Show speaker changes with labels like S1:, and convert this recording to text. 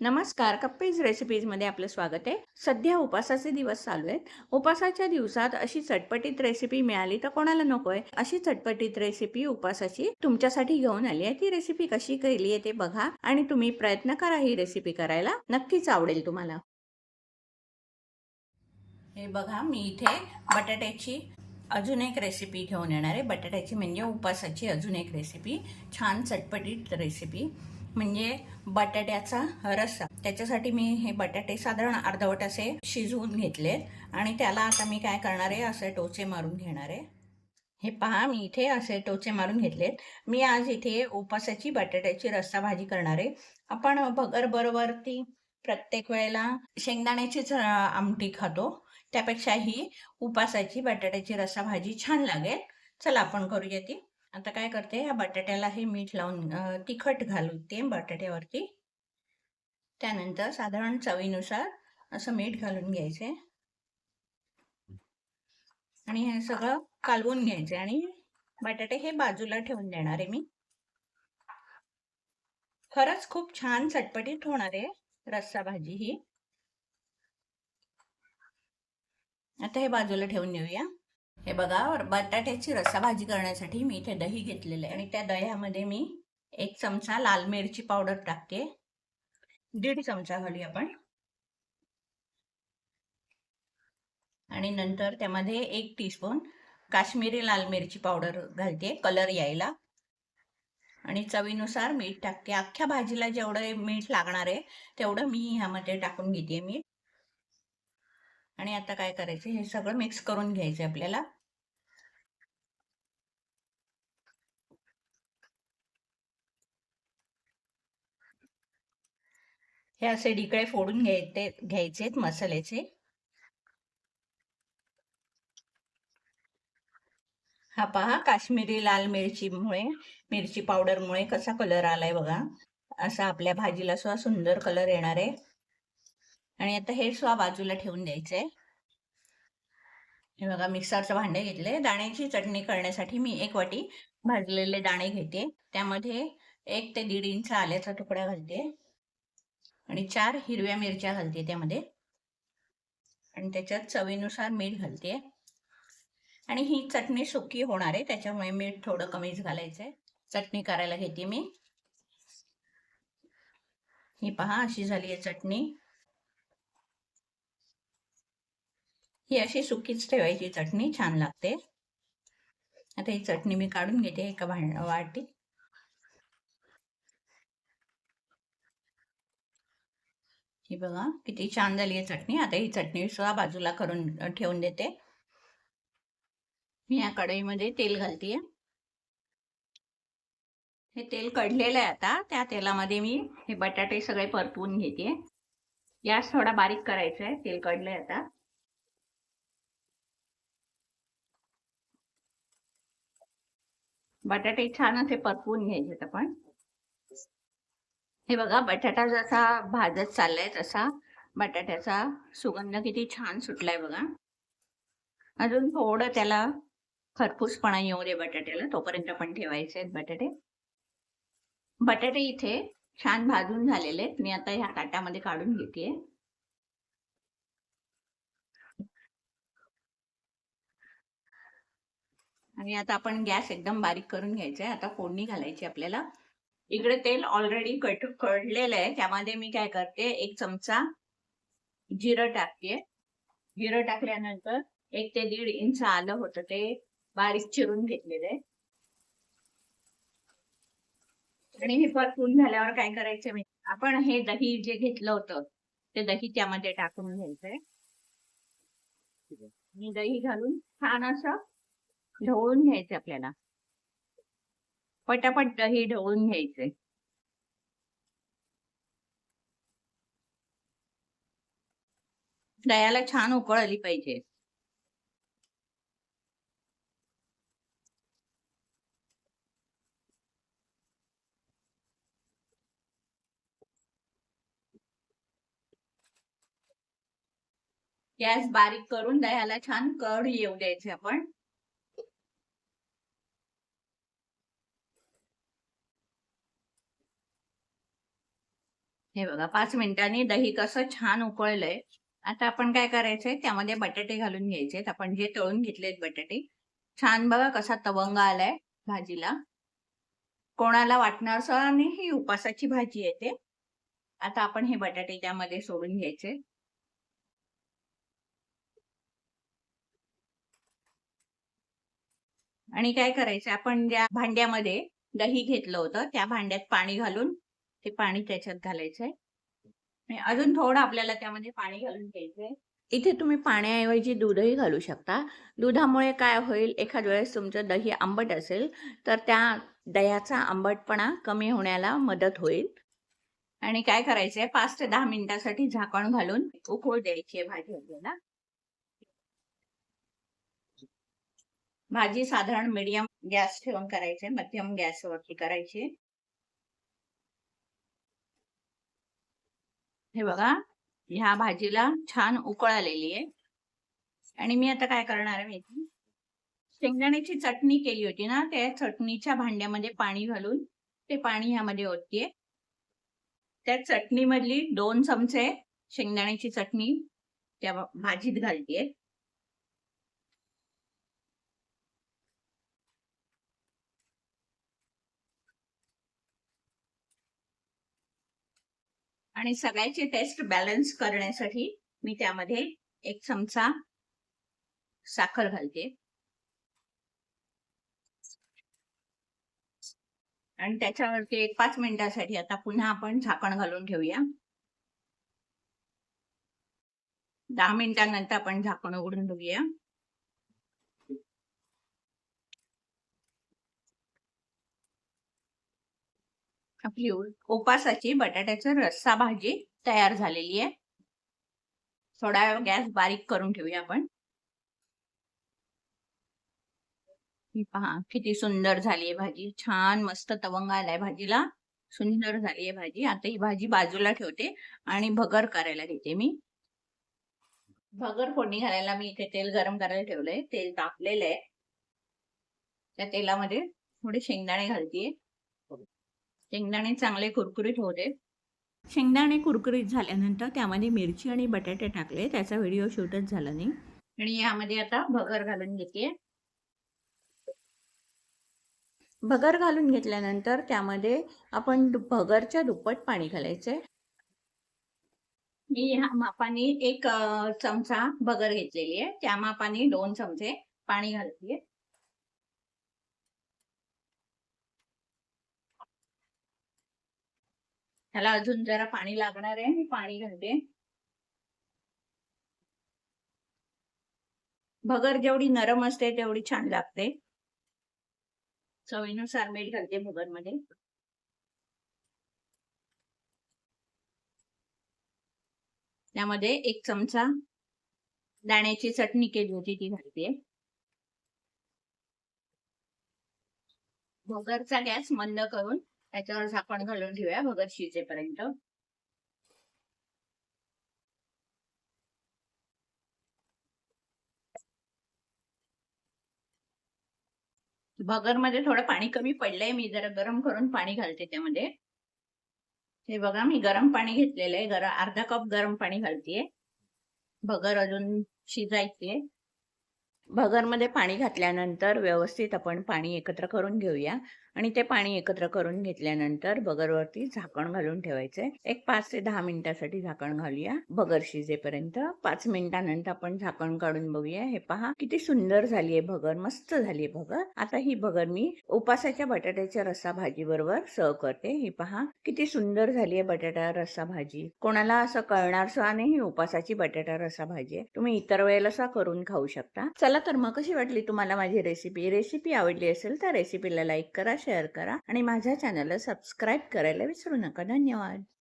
S1: नमस्कार कप्पीज रेसिपीजमध्ये आपलं स्वागत आहे. सध्या उपासाचे दिवस चालू आहेत. उपासाच्या दिवसात अशी चटपटीत रेसिपी मिळाली तर कोणाला नको आहे? अशी चटपटीत रेसिपी उपासाची तुमच्यासाठी घेऊन आली आहे. ती रेसिपी कशी केली आहे ते बघा आणि तुम्ही प्रयत्न करा ही रेसिपी करायला. नक्कीच आवडेल तुम्हाला. हे बघा मी इथे बटाट्याची अजून एक रेसिपी घेऊन येणार आहे. बटाट्याची म्हणजे उपासाची अजून एक रेसिपी. छान चटपटीत रेसिपी. म्हणजे बटाट्याचा रस्सा त्याच्यासाठी मी हे बटाटे साधारण अर्धवट असे शिजवून घेतलेत. आणि त्याला आता मी काय करणार आहे असे टोचे मारून घेणार आहे. हे पहा मी इथे असे टोचे मारून घेतलेत. मी आज इथे उपासाची बटाट्याची रस्सा भाजी करणार आहे. आपण भगर बरोबरती प्रत्येक वेळेला शेंगदाण्याचीच आमटी खातो. त्यापेक्षा ही उपासाची बटाट्याची रस्सा भाजी छान लागेल. चला आपण करूया ती. आता काय करते या बटाट्याला हे मीठ लावून तिखट घालते बटाट्यावरती. त्यानंतर साधारण चवीनुसार असं मीठ घालून घ्यायचे. आणि हे सगळं कालवून घ्यायचे आणि बटाटे हे बाजूला ठेवून देणार आहे मी. खरंच खूप छान चटपटीत होणार आहे रस्सा भाजी ही. आता हे बाजूला ठेवून देऊया. हे बघा बटाट्याची रस्सा भाजी करण्यासाठी मी इथे दही घेतलेलं आहे. आणि त्या दह्यामध्ये मी एक चमचा लाल मिरची पावडर टाकते. दीड चमचा घालू आपण. आणि नंतर त्यामध्ये एक टीस्पून काश्मीरी लाल मिरची पावडर घालते कलर यायला. आणि चवीनुसार मीठ टाकते. अख्ख्या भाजीला जेवढं मीठ लागणार आहे तेवढं मी ह्यामध्ये टाकून घेते मीठ. आणि आता काय करायचं? हे सगळं मिक्स करून घ्यायचं आपल्याला. हे असे डिकळे फोडून घ्यायचे आहेत मसाल्याचे. हा पहा काश्मीरी लाल मिरचीमुळे मिरची पावडरमुळे कसा कलर आलाय बघा. असा आपल्या भाजीला सुद्धा सुंदर कलर येणार आहे. आणि आता हे सुद्धा बाजूला ठेवून द्यायचंय. हे बघा मिक्सरचं भांडे घेतले. दाण्याची चटणी करण्यासाठी मी एक वाटी भाजलेले दाणे घेते. त्यामध्ये एक ते दीड इंच आल्याचा तुकडा घालते. आणि चार हिरव्या मिरच्या घालते त्यामध्ये. आणि त्याच्यात चवीनुसार मीठ घालते. आणि ही चटणी सुकी होणार आहे त्याच्यामुळे मीठ थोडं कमीच घालायचंय. चटणी करायला घेते मी. ही पहा अशी झाली आहे चटणी. ही अशी सुकीच ठेवायची चटणी छान लागते. आता ही चटणी मी काढून घेते एका भांड वाटीत. ही बघा किती छान झाली आहे चटणी. आता ही चटणी सुद्धा बाजूला करून ठेवून देते. मी या कढईमध्ये तेल घालते हे तेल कढलेलं आहे आता. त्या तेलामध्ये मी हे बटाटे सगळे परतवून घेते गॅस थोडा बारीक करायचा आहे तेल कढलंय आता. बटाटे छान असे परतवून घ्यायचे आपण. हे बघा बटाटा जसा भाजत चाललाय तसा बटाट्याचा सुगंध किती छान सुटलाय बघा. अजून थोडं त्याला खरपूसपणा येऊ दे बटाट्याला तोपर्यंत पण ठेवायचे आहेत बटाटे. बटाटे इथे छान भाजून झालेले आहेत. मी आता ह्या ताटामध्ये काढून घेते आणि आता आपण गॅस एकदम बारीक करून घ्यायचा आहे आता फोडणी घालायची आपल्याला. इकडे तेल ऑलरेडी कट कढलेलं आहे. त्यामध्ये मी काय करते एक चमचा जिरं टाकते. जिरं टाकल्यानंतर एक ते दीड इंच आलं होतं ते बारीक चिरून घेतलेलं आहे. आणि हे परतून झाल्यावर काय करायचं माहिती आपण हे दही जे घेतलं होतं ते दही त्यामध्ये टाकून घ्यायचंय. आणि दही घालून छान असं ढवळून घ्यायचे आपल्याला. पटापट दही ढवळून घ्यायचे. दह्याला छान उकळ आली पाहिजे. गॅस बारीक करून दह्याला छान कढ येऊ द्यायचे आपण. हे बघा पाच मिनिटांनी दही कसं छान उकळलंय. आता आपण काय करायचंय? त्यामध्ये बटाटे घालून घ्यायचे आपण जे तळून घेतलेत बटाटे छान बघा कसा तवंग आलाय भाजीला. कोणाला वाटणार सर आणि ही उपासाची भाजी येते आता आपण हे बटाटे त्यामध्ये सोडून घ्यायचे. आणि काय करायचं आपण ज्या भांड्यामध्ये दही घेतलं होतं त्या भांड्यात पाणी घालून ते पाणी त्याच्यात घालायचंय. अजून थोडं आपल्याला त्यामध्ये पाणी घालून घ्यायचंय. इथे तुम्ही पाण्याऐवजी दूधही घालू शकता. दुधामुळे काय होईल एखाद वेळेस तुमचं दही आंबट असेल तर त्या दह्याचा आंबटपणा कमी होण्याला मदत होईल. आणि काय करायचंय पाच ते दहा मिनिटासाठी झाकण घालून उकळू द्यायची भाजी आपल्याला. भाजी साधारण मीडियम गॅस ठेवून करायची मध्यम गॅसवरती करायची. हे बघा ह्या भाजीला छान उकळ आलेली आहे. आणि मी आता काय करणार आहे माहिती? शेंगदाण्याची चटणी केली होती ना त्या चटणीच्या भांड्यामध्ये पाणी घालून ते पाणी ह्यामध्ये ओतते त्या चटणीमधली दोन चमचे शेंगदाण्याची चटणी त्या भाजीत घालते आणि सगळ्याची टेस्ट बॅलन्स करण्यासाठी मी त्यामध्ये एक चमचा साखर घालते. आणि त्याच्यावरती एक पाच मिनिटासाठी आता पुन्हा आपण झाकण घालून ठेवूया दहा मिनिटांनंतर आपण झाकण उघडून बघूया. आपली उपासाची बटाट्याचं रस्सा भाजी तयार झालेली आहे. थोडा गॅस बारीक करून ठेवूया आपण. ही पहा किती सुंदर झालीये भाजी. छान मस्त तवंग आलाय भाजीला. सुंदर झालीये भाजी. आता ही भाजी बाजूला ठेवते आणि भगर करायला घेते मी. भगर फोडणी घालायला मी इथे तेल गरम करायला ठेवलंय. तेल तापलेलं आहे. त्या तेलामध्ये थोडे शेंगदाणे घालतीये. शेंगदाणे चांगले कुरकुरीत होते. शेंगदाणे कुरकुरीत झाल्यानंतर त्यामध्ये मिरची आणि बटाटे टाकले. त्याचा व्हिडिओ शूटच झाला नाही. आणि यामध्ये आता भगर घालून घेते. भगर घालून घेतल्यानंतर त्यामध्ये आपण भगरच्या दुप्पट पाणी घालायचंय मी ह्या मापाने एक चमचा भगर घेतलेली आहे. त्या मापाने दोन चमचे पाणी घालते. ह्याला अजून जरा पाणी लागणार आहे मी पाणी घालते. भगर जेवढी नरम असते तेवढी छान लागते. चवीनुसार मीठ घालते भगरमध्ये त्यामध्ये एक चमचा दाण्याची चटणी केली होती ती घालते. भगरचा गॅस मंद करून त्याच्यावर झाकण घालून ठेवूया भगर शिजेपर्यंत भगरमध्ये थोडं पाणी कमी पडलंय मी जरा गरम करून पाणी घालते त्यामध्ये. हे बघा मी गरम पाणी घेतलेलं आहे. गरम अर्धा कप गरम पाणी घालतेय. भगर अजून शिजायचे भगरमध्ये पाणी घातल्यानंतर व्यवस्थित आपण पाणी एकत्र करून घेऊया. आणि ते पाणी एकत्र करून घेतल्यानंतर बगरवरती झाकण घालून ठेवायचंय एक पाच ते दहा मिनिटासाठी झाकण घालूया. बगर शिजेपर्यंत पाच मिनिटानंतर आपण झाकण काढून बघूया. हे पहा किती सुंदर झालीये भगर मस्त झालीये भगर. आता ही भगर मी उपासाच्या बटाट्याच्या रस्सा भाजी बरोबर सर्व करते. ही पहा किती सुंदर झालीये बटाटा रस्सा भाजी. कोणाला असं कळणार सुद्धा नाही ही उपासाची बटाटा रस्सा भाजी आहे. तुम्ही इतर वेळेला करून खाऊ शकता. चला चला तर मग कशी वाटली तुम्हाला माझी रेसिपी रेसिपी आवडली असेल तर रेसिपीला लाईक करा शेअर करा आणि माझ्या चॅनलला सबस्क्राईब करायला विसरू नका. धन्यवाद.